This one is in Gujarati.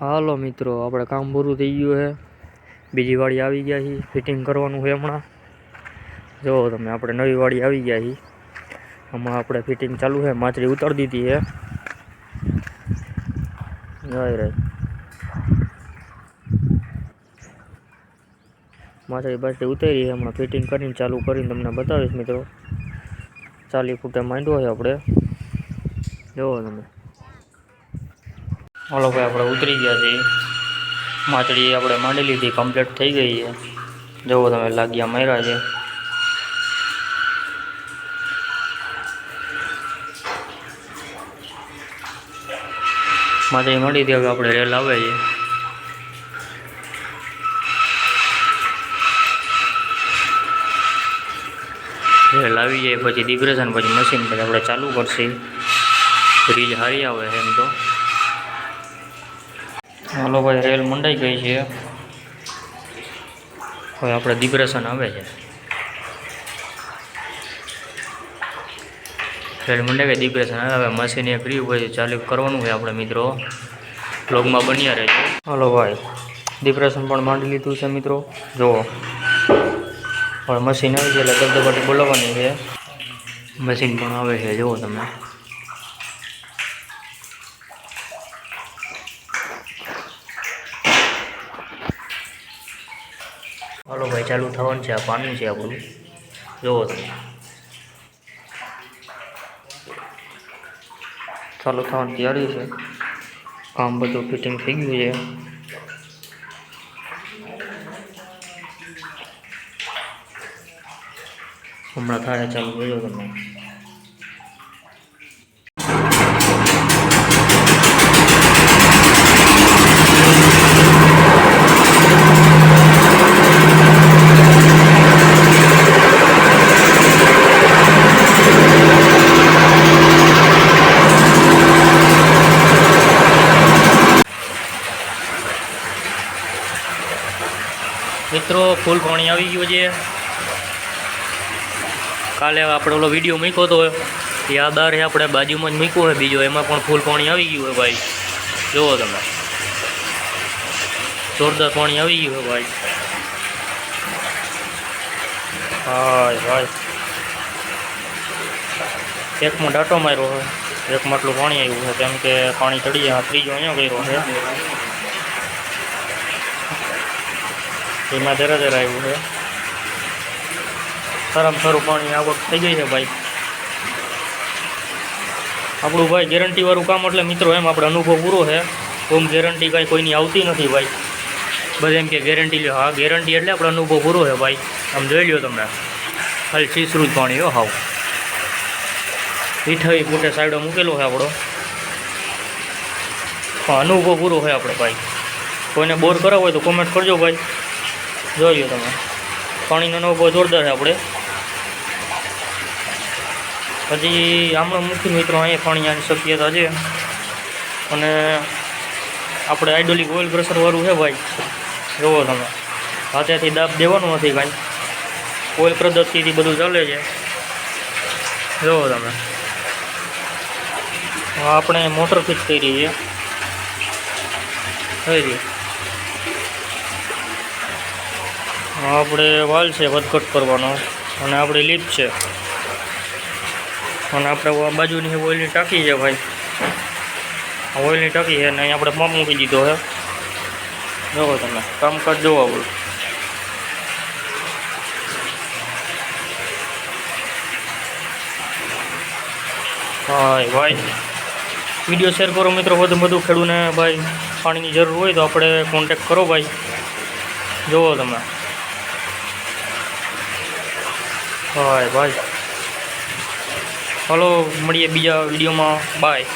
હાલો મિત્રો, આપણે કામ પૂરું થઈ ગયું છે. બીજી વાડી આવી ગયા છીએ ફિટિંગ કરવાનું છે હમણાં. જુઓ તમે, આપણે નવી વાડી આવી ગયા છીએ. હમણાં આપણે ફિટિંગ ચાલુ છે, માછલી ઉતારી દીધી છે. જય રે. માછલી બાછલી ઉતારી છે, હમણાં ફિટિંગ કરીને ચાલુ કરીને તમને બતાવીશ મિત્રો. ચાલી ફૂટે માંડવો છે આપણે. જુઓ તમે. હાલો ભાઈ આપણે ઉતરી ગયા છીએ. માછડી આપણે માંડી લીધી કમ્પ્લીટ થઈ ગઈ છે. જુઓ તમે, લાગ્યા માર્યા છે. માછડી માંડી હતી, હવે આપણે રેલ આવે છે. રેલ આવી જાય, પછી ડિપ્રેશન પછી મશીન, પછી આપણે ચાલુ કરશે રીલ સારી આવે એમ તો. હાલો ભાઈ, રેલ મંડાઈ ગઈ છે. હવે આપણે ડિપ્રેશન આવે છે. રેલ મંડાઈ ગઈ ડિપ્રેશન આવે. હવે મશીન એ ફ્રી હોય ચાલુ કરવાનું હોય આપણે મિત્રો. બ્લોગમાં બન્યા રહેજો. હાલો ભાઈ ડિપ્રેશન પણ માંડી લીધું છે મિત્રો. જુઓ હવે મશીન આવી છે એટલે દબદબાટી બોલાવવાની છે. મશીન પણ આવે છે, જુઓ તમે. હાલો ભાઈ, ચાલુ થવાનું છે આ પાણી છે આપણું જોવો તમે. ચાલુ થવાની તૈયારી છે. કામ બધું ફિટિંગ થઈ ગયું છે. હમણાં થાય ચાલુ કર્યો તમે. મિત્રો, ફૂલ પાણી આવી ગયું છે. કાલે આપણે ઓલો વીડિયો મૂક્યો હતો યાદાર છે આપણે બાજુમાં જ મૂક્યો હોય બીજો, એમાં પણ ફૂલ પાણી આવી ગયું હોય ભાઈ. જુઓ તમે. જોરદાર પાણી આવી ગયું હોય ભાઈ. હાય ભાઈ એકમાં ડાટો માર્યો હોય. એકમાં આટલું પાણી આવ્યું છે કેમ કે પાણી ચડી જાય, ત્રીજો અહીંયા કર્યો છે. એમાં ધીરે ધીરે આવ્યું છે. સારામાં સારું પાણી આવક થઈ ગઈ છે ભાઈ. આપણું ભાઈ ગેરંટીવાળું કામ એટલે મિત્રો એમ આપણે અનુભવ પૂરો છે. ઓમ ગેરંટી કાંઈ કોઈની આવતી નથી ભાઈ. બધા એમ કે ગેરંટી લ્યો. હા ગેરંટી એટલે આપણે અનુભવ પૂરો છે ભાઈ. આમ જોઈ લ્યો તમને. ખાલી છીસરું જ પાણી, હો, હાવ. મીઠાઈ ફૂટે સાઈડો મૂકેલો છે આપણો. હા, અનુભવ પૂરો છે આપણે ભાઈ. કોઈને બોર કરાવો હોય તો કોમેન્ટ કરજો ભાઈ. જોઈ લો તમે. પાણીનો અનુભવ જોરદાર છે આપણે. પછી હમણાં મુખ્ય મિત્રો અહીંયા પાણી આવવાની શક્યતા છે. અને આપણે આઇડોલિક ઓઇલ પ્રેશરવાળું છે ભાઈ. જુઓ તમે. હાથેથી દાબ દેવાનું નથી કાંઈ. ઓઇલ પદ્ધતિથી બધું ચાલે છે. જુઓ તમે. આપણે મોટર ફિટ કરી છે. થઈ રહી આપણે વાલ છે વધઘટ કરવાનો. અને આપણી લીપ છે. અને આપણે આ બાજુની ઓઇલની ટાંકી છે ભાઈ. ઓઇલની ટાંકી છે અને અહીં આપણે પંપ મૂકી દીધો છે. જોવો તમે, કામકાજ જોવો આપણું હા ભાઈ. વીડિયો શેર કરો મિત્રો વધુ વધુ ખેડૂને ભાઈ પાણીની જરૂર હોય તો આપણે કોન્ટેક કરો ભાઈ. જુઓ તમે. હાય ભાઈ હલો મળીએ બીજા વિડીયોમાં. બાય